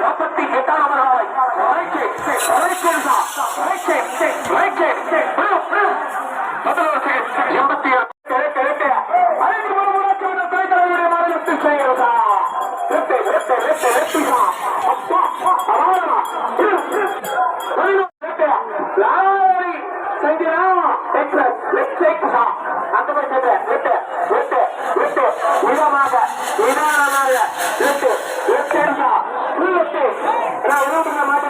நாற்பத்தி எட்டாம் நிதானமாக நிதானமாக விட்டு விட்டு இருந்தா நீ விட்டு நான் உணவு மாட்டேன்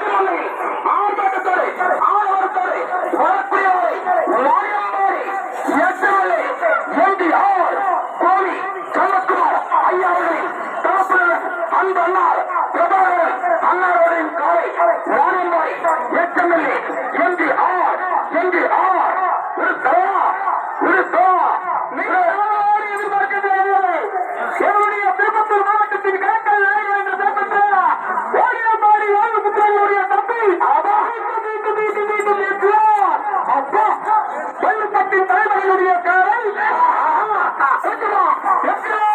Exatamente. だから、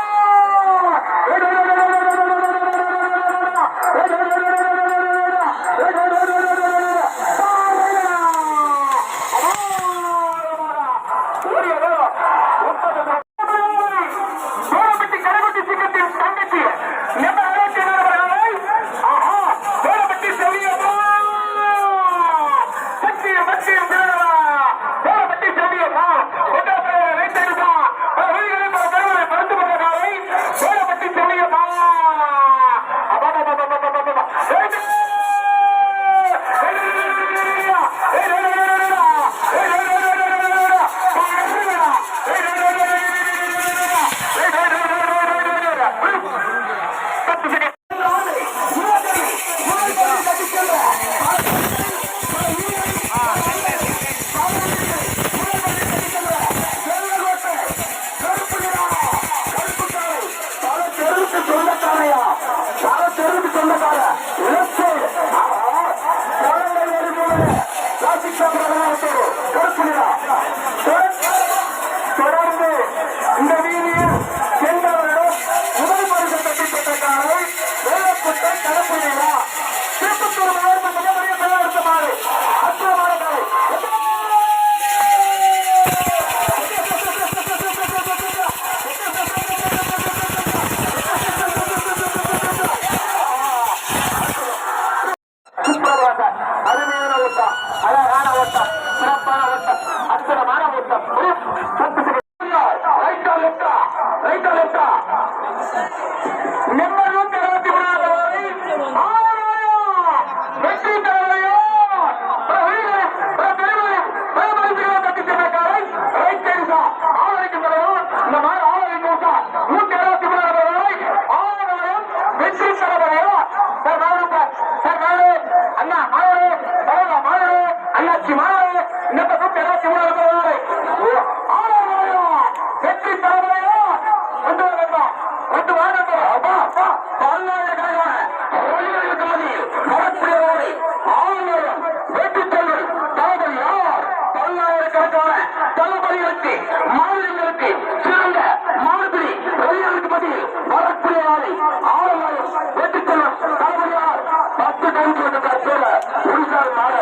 மாநிலங்களுக்கு சிறந்த மாதிரி வெளியாளுக்கு மத்தியில் வரக்கூடியவரை ஆளுநரும் வெற்றிக்கொள்ளும் செல்வன் பத்து டன் கொண்டு பேர உரிசார் மாற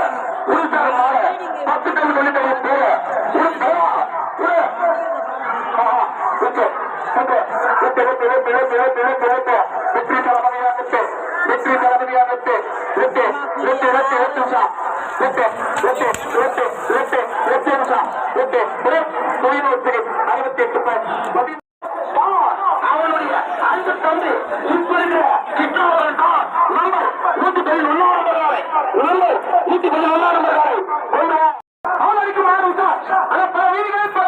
உரிசார் மாற பத்து டன் கொண்டு பேர ஓகே ஓகே வெட்டு வெட்டு வெட்டு நிமிஷம் வெட்டு வெட்டு வெட்டு வெட்டு வெட்டு நிமிஷம் வெட்டு தொழில்நுட்ப அறுபத்தி எட்டு அவனுடைய தான் நம்பர் நூத்தி நம்பர் நம்பர் நூத்தி நம்பர் அவனுக்கு மாறும் அந்த பல வீடுகளை பல